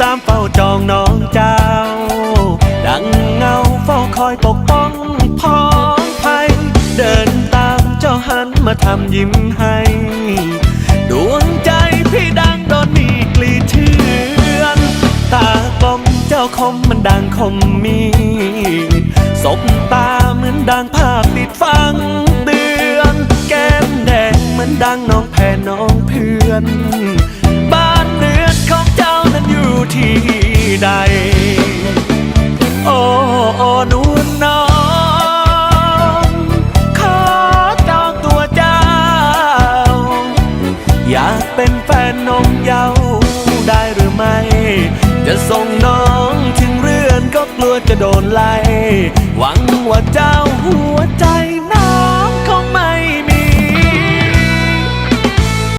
ตามเฝ้าจองน้องเจ้า ดังเงาเฝ้าคอยปกป้องพ้องภัย เดินตามเจ้าหันมาทำยิ้มให้ ดวงใจพี่ดังดอนมีกลีเทือนตากลมเจ้าคมมันดังคมมีสบตาเหมือนดังภาพติดฟังเตือน แก้มแดงเหมือนดังน้องแผ่น้องเพื่อน อยากเป็นแฟนน้องเยาได้หรือไม่ จะส่งน้องถึงเรือนก็กลัวจะโดนไล่ หวังว่าเจ้าหัว